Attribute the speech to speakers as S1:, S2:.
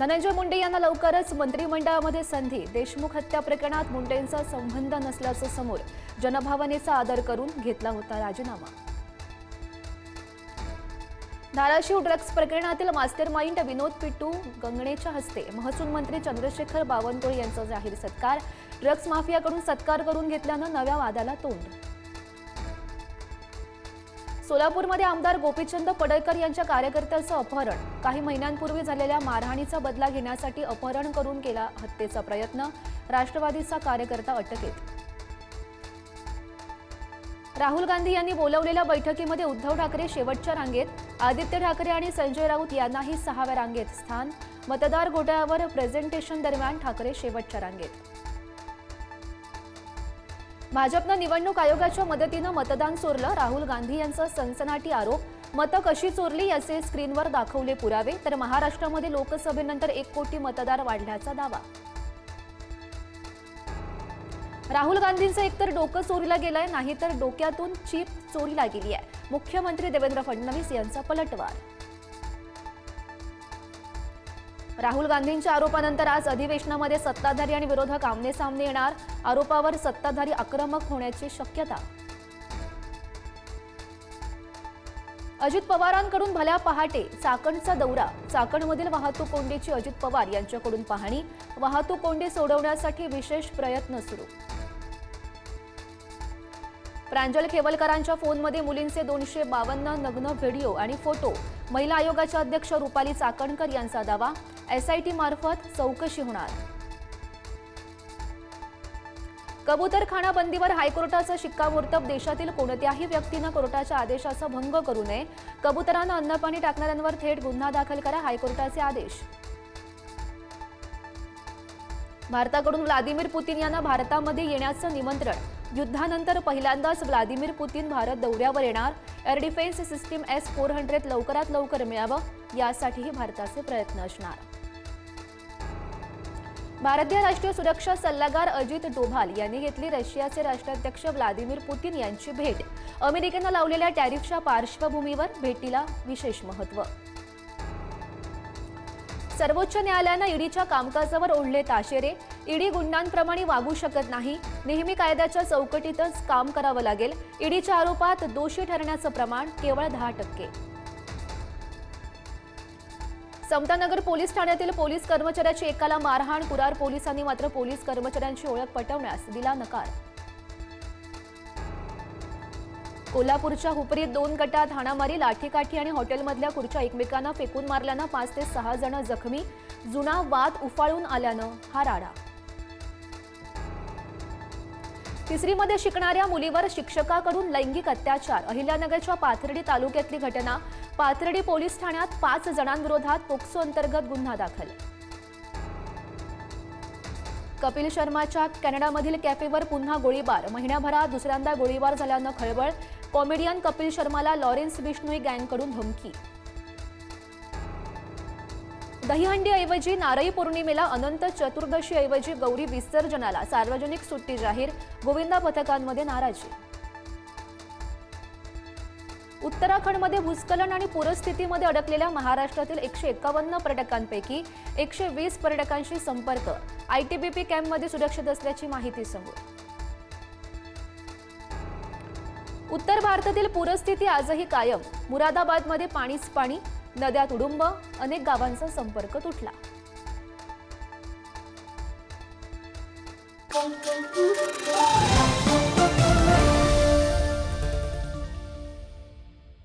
S1: धनंजय मुंडे यांना लवकरच मंत्रिमंडळामध्ये संधी. देशमुख हत्या प्रकरणात मुंडेंचा संबंध नसल्याचं समोर जनभावनेचा आदर करून घेतला होता राजीनामा. धाराशिव ड्रग्ज प्रकरणातील मास्टरमाइंड विनोद पिट्टू गंगणेच्या हस्ते. महसूल मंत्री चंद्रशेखर बावनकुळे यांचा जाहीर सत्कार. ड्रग्ज माफियाकडून सत्कार करून घेतल्यानं नव्या वादाला तोंड. सोलापूरमध्ये आमदार गोपीचंद पडळकर यांच्या कार्यकर्त्याचं अपहरण. काही महिन्यांपूर्वी झालेल्या मारहाणीचा बदला घेण्यासाठी अपहरण करून केला हत्येचा प्रयत्न. राष्ट्रवादीचा कार्यकर्ता अटकेत. राहुल गांधी यांनी बोलवलेल्या बैठकीमध्ये उद्धव ठाकरे शेवटच्या रांगेत. आदित्य ठाकरे आणि संजय राऊत यांनाही सहाव्या रांगेत स्थान. मतदार घोटाळ्यावर प्रेझेंटेशन दरम्यान ठाकरे शेवटच्या रांगेत. भाजपनं निवडणूक आयोगाच्या मदतीनं मतदान चोरलं. राहुल गांधी यांचा सनसनाटी आरोप. मतं कशी चोरली याचे स्क्रीनवर दाखवले पुरावे. तर महाराष्ट्रामध्ये लोकसभेनंतर एक कोटी मतदार वाढल्याचा दावा. राहुल गांधींचं एकतर डोकं चोरीला गेलंय नाहीतर डोक्यातून चीप चोरीला गेली आहे मुख्यमंत्री देवेंद्र फडणवीस यांचा पलटवार. राहुल गांधींच्या आरोपानंतर आज अधिवेशनामध्ये सत्ताधारी आणि विरोधक आमने सामने येणार. आरोपावर सत्ताधारी आक्रमक होण्याची शक्यता. अजित पवारांकडून भल्या पहाटे चाकणचा दौरा. चाकणमधील वाहतूक कोंडीची अजित पवार यांच्याकडून पाहणी. वाहतूक कोंडी सोडवण्यासाठी विशेष प्रयत्न सुरू. प्रांजल खेवलकरांच्या फोनमध्ये मुलींचे दोनशे बावन्न नग्न व्हिडिओ आणि फोटो. महिला आयोगाच्या अध्यक्ष रुपाली चाकणकर यांचा दावा. एसआयटी मार्फत चौकशी होणार. कबूतरखाना बंदीवर हायकोर्टाचं शिक्कामोर्तब. देशातील कोणत्याही व्यक्तीनं कोर्टाच्या आदेशाचा भंग करू नये. कबुतरांना अन्नपाणी टाकणाऱ्यांवर थेट गुन्हा दाखल करा हायकोर्टाचे आदेश. भारताकडून व्लादिमीर पुतीन यांना भारतामध्ये येण्याचं निमंत्रण. युद्धानंतर पहिल्यांदाच व्लादिमीर पुतीन भारत दौऱ्यावर येणार. Air defence system S four hundred लवकरात लवकर मिळावं यासाठीही भारताचे प्रयत्न असणार. भारतीय राष्ट्रीय सुरक्षा सल्लागार अजित डोभाल यांनी घेतली रशियाचे राष्ट्राध्यक्ष व्लादिमीर पुतीन यांची भेट. अमेरिकेनं लावलेल्या टॅरिफच्या पार्श्वभूमीवर भेटीला विशेष महत्त्व. सर्वोच्च न्यायालयानं ईडीच्या कामकाजावर ओढले ताशेरे. ईडी गुंडांप्रमाणे वागू शकत नाही. नेहमी कायद्याच्या चौकटीतच काम करावं लागेल. ईडीच्या आरोपात दोषी ठरण्याचं प्रमाण केवळ दहा टक्के. समतानगर पोलीस ठाण्यातील पोलीस कर्मचाऱ्याची एकाला मारहाण कुरार पोलिसांनी मात्र पोलीस कर्मचाऱ्यांची ओळख पटवण्यास दिला नकार. कोल्हापूरच्या हुपरीत दोन गटात हाणामारी लाठीकाठी आणि हॉटेलमधल्या खुर्च्या एकमेकांना फेकून मारल्यानं पाच ते सहा जण जखमी. जुना वाद उफाळून आल्यानं हा राडा. तिसरीमध्ये शिकणाऱ्या मुलीवर शिक्षकाकडून लैंगिक अत्याचार. अहिल्यानगरच्या पाथर्डी तालुक्यातली घटना. पाथर्डी पोलीस ठाण्यात पाच जणांविरोधात पोक्सो अंतर्गत गुन्हा दाखल. कपिल शर्माच्या कॅनडामधील कॅफेवर पुन्हा गोळीबार. महिन्याभरात दुसऱ्यांदा गोळीबार झाल्यानं खळबळ. कॉमेडियन कपिल शर्माला लॉरेन्स बिष्णोई गँगकडून धमकी. दहीहंडीऐवजी नारळी पौर्णिमेला अनंत चतुर्दशीऐवजी गौरी विसर्जनाला सार्वजनिक सुट्टी जाहीर गोविंदा पथकांमध्ये नाराजी. उत्तराखंडमध्ये भूस्खलन आणि पूरस्थितीमध्ये अडकलेल्या महाराष्ट्रातील एकशे एकावन्न पर्यटकांपैकी एकशे वीस पर्यटकांशी संपर्क आयटीबीपी कॅम्पमध्ये सुरक्षित असल्याची माहिती समोर. उत्तर भारतातील पूरस्थिती आजही कायम मुरादाबादमध्ये पाणीच पाणी नद्या तुडुंब अनेक गावांचा संपर्क तुटला
S2: Thank you.